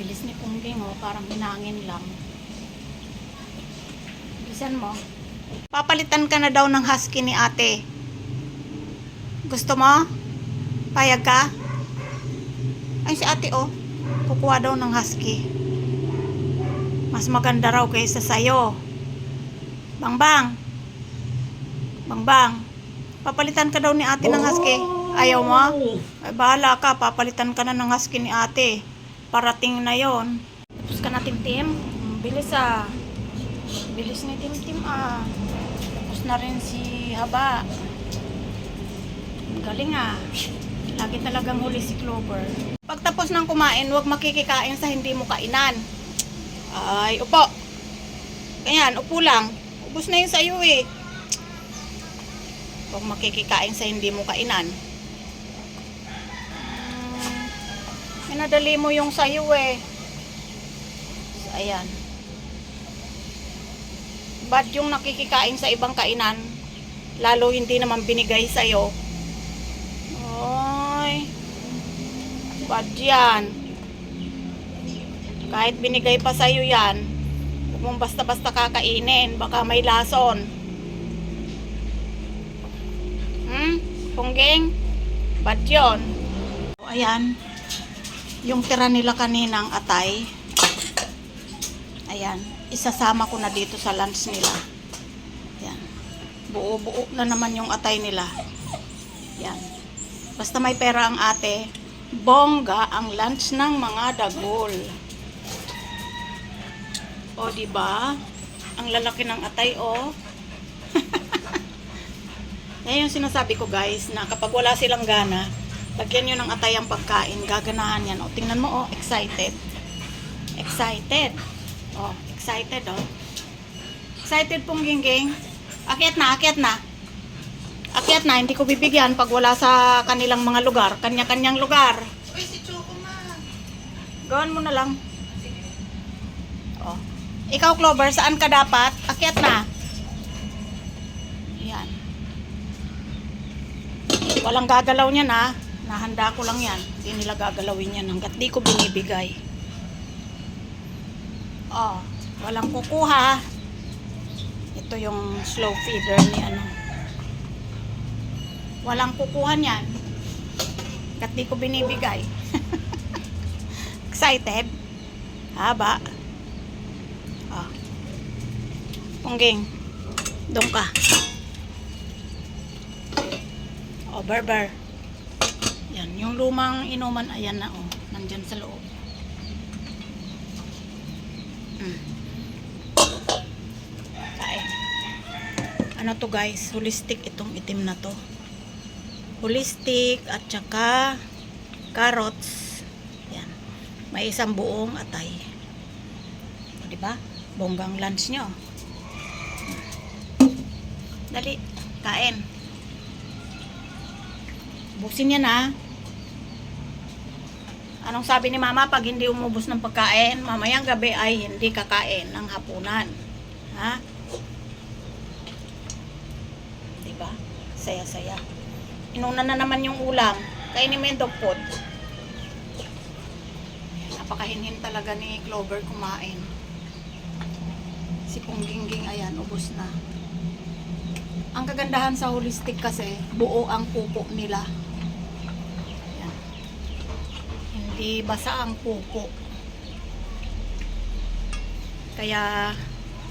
Bilis ni Pungging oh, parang hinangin lang. Bilisan mo. Papalitan ka na daw ng husky ni ate. Gusto mo? Payag ka? Ay si ate oh, kukuha daw ng husky. Mas maganda raw kaysa sayo. Bangbang. Bangbang. Papalitan ka daw ni ate ng husky. Ayaw mo? Ay, bahala ka. Papalitan ka na ng husky ni ate. Parating na yon. Tapos ka na, Tim-Tim? Bilis ah. Bilis ni Tim-Tim ah. Tapos na rin si Haba. Galing ah. Lagi talagang huli si Clover. Pagtapos ng kumain, huwag makikikain sa hindi mo kainan. Ay, upo. Ganyan, upo lang. Ubus na yun sa'yo eh. Huwag makikikain sa hindi mo kainan. Hmm, minadali mo yung sa'yo eh. So, ayan. Bad yung nakikikain sa ibang kainan. Lalo hindi naman binigay sa'yo. Oy. Bad yan. Kahit binigay pa sa'yo yan, huwag basta-basta kakainin. Baka may lason. Hmm? Pungging? Bad yun. O, Ayan. Yung tira nila kaninang atay. Ayan. Isasama ko na dito sa lunch nila. Ayan. Buo-buo na naman yung atay nila. Ayan. Basta may pera ang ate, bongga ang lunch ng mga dagol. O, di ba? Ang lalaki ng atay, o. Yan yung sinasabi ko, guys, na kapag wala silang gana, lagyan nyo ng atay ang pagkain, gaganahan yan. O, tingnan mo, o, excited. Excited. O, excited, o. Excited pong gingging. Akyat na, akyat na. Akyat na, hindi ko bibigyan pag wala sa kanilang mga lugar. Kanya-kanyang lugar. Uy, si Choco ma. Gawin mo na lang. Oh. Ikaw, Clover, saan ka dapat? Akyat na. Yan. Walang gagalaw niyan, ha? Nahanda ko lang yan. Hindi nila gagalawin yan hanggat di ko binibigay. Oh. Walang kukuha. Ito yung slow feeder ni ano. Walang kukuha niyan. Hanggat di ko binibigay. Excited? Haba. Ah. Pungging. Doon ka. Oh, barbar. Yan. Yung lumang inuman, ayan na, oh. Nandyan sa loob. Mm. Kain. Ano to guys? Holistic itong itim na to. Holistic at saka carrots. Yan. May isang buong atay. O, di ba? Bonggang lunch nyo. Dali, kain. Busin yan ha. Anong sabi ni mama pag hindi umubos ng pagkain, mamayang gabi ay hindi kakain ng hapunan. Ha? Diba? Saya-saya. Inuna na naman yung ulam. Kainin mo yung dog food. Napakahinhin talaga ni Clover kumain. Si Punggingging, ayan, ubos na. Ang kagandahan sa holistic kasi, buo ang pupo nila. Ayan. Hindi basa ang pupo. Kaya,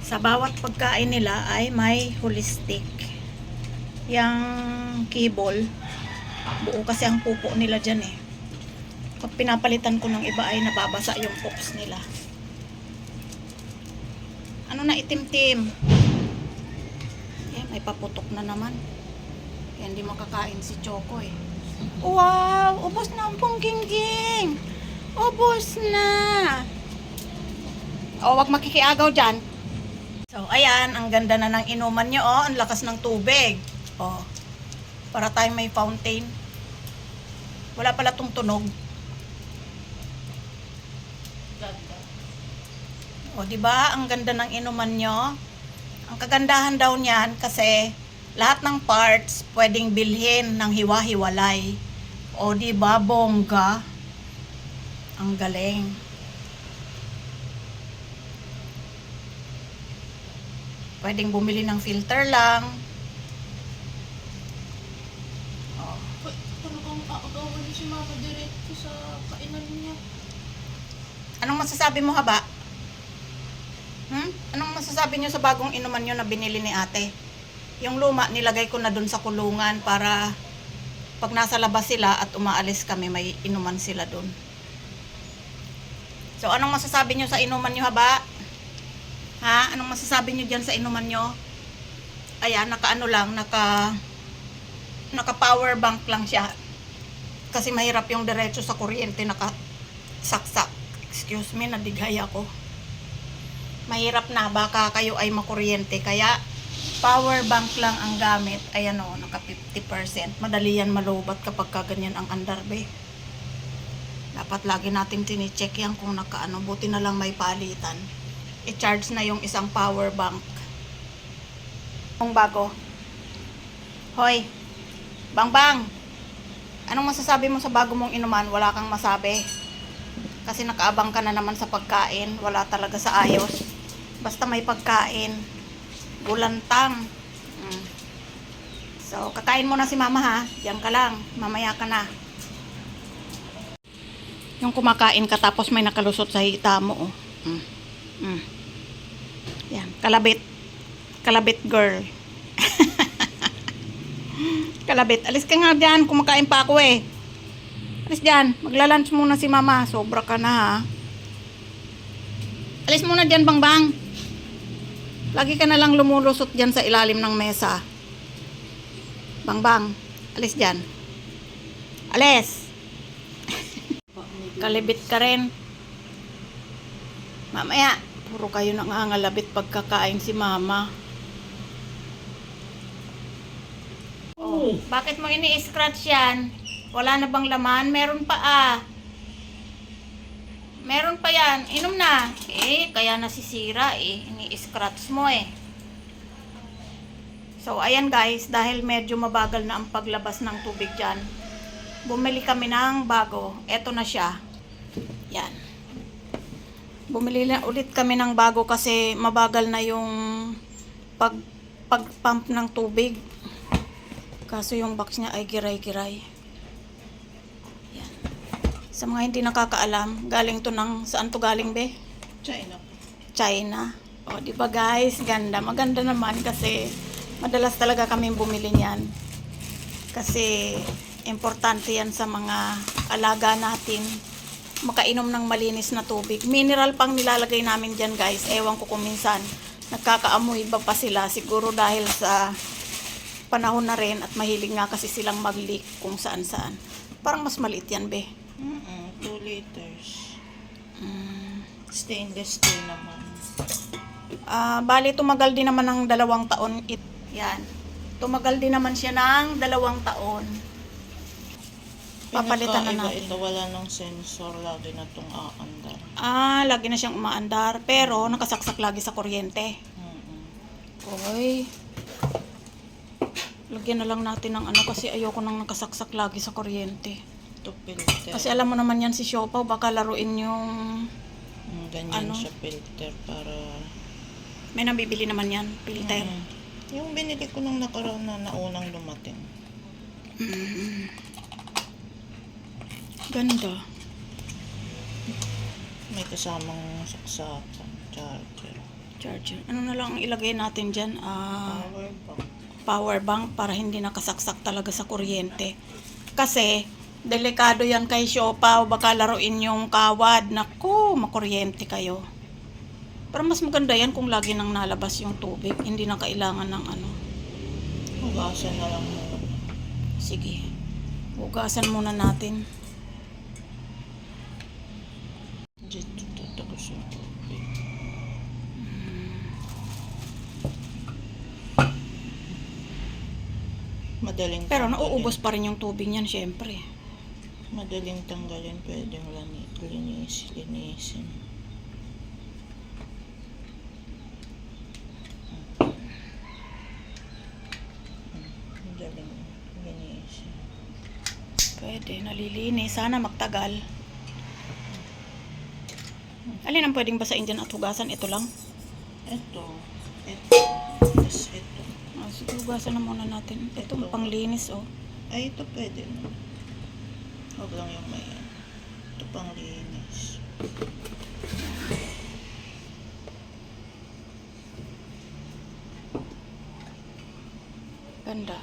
sa bawat pagkain nila ay may holistic. Yang kibol, buo kasi ang pupo nila dyan eh. Pag pinapalitan ko ng iba ay nababasa yung pups nila. Ano na itim-tim? Yan, may paputok na naman. Kaya hindi makakain si Choco eh. Wow! Ubos na ang punggingging! Ubos na! O, wag makikiagaw dyan. So, ayan, ang ganda na ng inuman nyo, oh. Ang lakas ng tubig. Oh. Para tayong may fountain. Wala pala tong tunog. O, di ba? Ang ganda ng inuman nyo. Ang kagandahan daw niyan kasi lahat ng parts pwedeng bilhin ng hiwa-hiwalay. O di ba bongga? Ang galing. Pwedeng bumili ng filter lang. Oh. Pero kung aagawan si Mama diretso sa kainan niya. Anong masasabi mo haba? Hmm? Anong masasabi niyo sa bagong inuman niyo na binili ni ate? Yung luma, nilagay ko na dun sa kulungan para pag nasa labas sila at umaalis kami, may inuman sila dun. So, anong masasabi niyo sa inuman niyo haba? Ha? Anong masasabi niyo dyan sa inuman niyo? Ayan, naka ano lang, naka naka power bank lang siya. Kasi mahirap yung diretso sa kuryente, naka saksak. Excuse me, nadighay ako. Mahirap na, baka kayo ay makuryente. Kaya, power bank lang ang gamit. Ayan o, naka 50%. Madali yan malubat kapag kaganyan ang andarbe. Dapat lagi natin tinicheck yan kung nakaano. Buti na lang may palitan. I-charge na yung isang power bank. Kung bago. Hoy, Bang Bang, anong masasabi mo sa bago mong inuman? Wala kang masabi. Kasi nakaabang ka na naman sa pagkain. Wala talaga sa ayos. Basta may pagkain. Gulantang. Mm. So, kakain mo na si mama ha. Diyan ka lang. Mamaya ka na. Yung kumakain ka tapos may nakalusot sa hita mo. Oh. Mm. Mm. Yan. Kalabit. Kalabit girl. Kalabit. Alis ka nga dyan. Kumakain pa ako eh. Alis dyan. Magla-lunch muna si mama. Sobra ka na ha. Alis muna dyan, Bang Bang. Lagi ka na lang lumulusot dyan sa ilalim ng mesa. Bang Bang. Alis dyan. Alis. Kalibit ka rin. Mamaya. Puro kayo nangangalabit pagkakain si mama. Oh, bakit mo ini-scratch yan? Wala na bang laman? Meron pa ah. Meron pa yan. Inom na. Eh, kaya nasisira eh. Ini-scratch mo eh. So, ayan guys, dahil medyo mabagal na ang paglabas ng tubig dyan, bumili kami ng bago. Eto na siya. Yan. Bumili na ulit kami ng bago kasi mabagal na yung pag pag-pump ng tubig. Kaso yung box niya ay giray-giray. Sa mga hindi nakakaalam, galing to ng, saan to galing be? China. China. O, di ba guys? Ganda. Maganda naman kasi madalas talaga kami bumili niyan. Kasi importante yan sa mga alaga natin. Makainom ng malinis na tubig. Mineral pang nilalagay namin dyan guys. Ewan ko kung minsan nagkakaamoy ba pa sila. Siguro dahil sa panahon na rin at mahilig nga kasi silang mag-leak kung saan saan. Parang mas maliit yan be. Mm 2 liters. Mm. Stainless steel naman. Ah, bali tumagal din naman ng dalawang taon. It, yan. Tumagal din naman siya ng dalawang taon. Papalitan na natin. Ito wala ng sensor. Lagi na itong aandar. Ah, lagi na siyang umaandar. Pero, nakasaksak lagi sa kuryente. Mm-mm. Oy. Lagyan na lang natin ng ano kasi ayoko nang nakasaksak lagi sa kuryente. Ito filter. Kasi alam mo naman yan si Siopaw, baka laruin yung... Mm, ganyan ano? siya filter para... May nabibili naman yan, filter. Mm. Yung binili ko nung nakaraan na naunang dumating. Mm. Ganda. May kasamang saksakan, charger. Charger. Ano na lang ang ilagay natin dyan? Ah... Power bank. power bank para hindi nakasaksak talaga sa kuryente. Kasi, delikado yan kay Siopaw, baka laruin yung kawad. Naku, makuryente kayo. Pero mas maganda yan kung lagi nang nalabas yung tubig. Hindi na kailangan ng ano. Hugasan na lang. Sige. Hugasan muna natin. Dito tatagos yung tubig. Madaling Pero nauubos pa rin yung tubig niyan, syempre. Madaling tanggalin, pwedeng linis, linisin. Madaling linisin. Pwede, nalilinis. Sana magtagal. Alin ang pwedeng basain dyan at hugasan? Ito lang. Ito, Ito. Tapos ito. Ah, sige, hugasan na muna natin. Ito, panglinis, oh. Ay, ito pwede na. Huwag lang yung may. Ito pang linis. Ganda.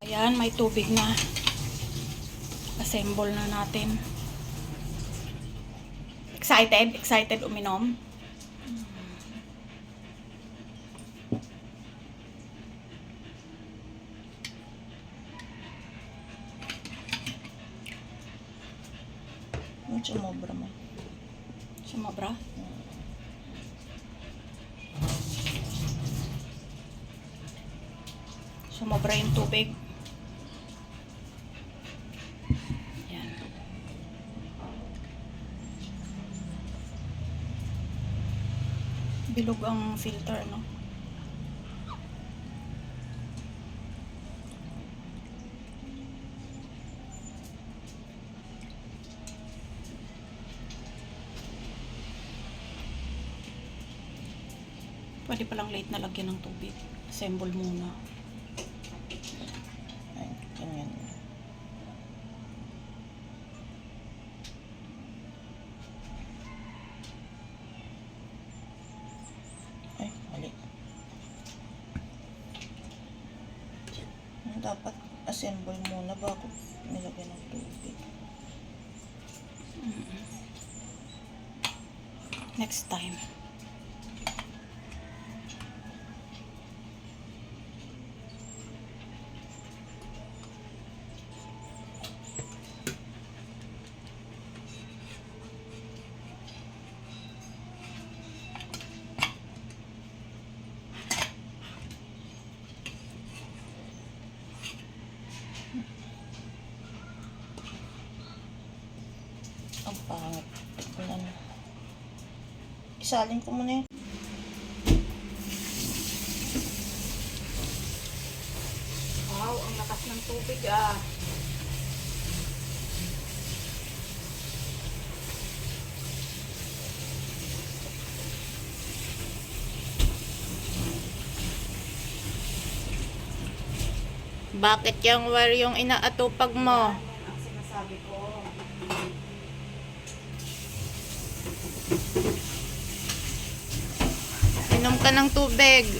Ayan, may tubig na. Assemble na natin. Excited? Excited uminom? Yung sumobra mo. Sumobra? Sumobra yung tubig. Yan. Bilog ang filter, no? Pwede palang late na lagyan ng tubig. Assemble muna. Ay, ganyan. Ay, mali. Dapat assemble muna bago nilagyan ng tubig. Next time. Ang pangit. Ano. Isalin ko muna yun. Wow, ang lakas ng tubig ah. Bakit yung war yung inaatupag mo? Ang sinasabi ko. Inom ka ng tubig.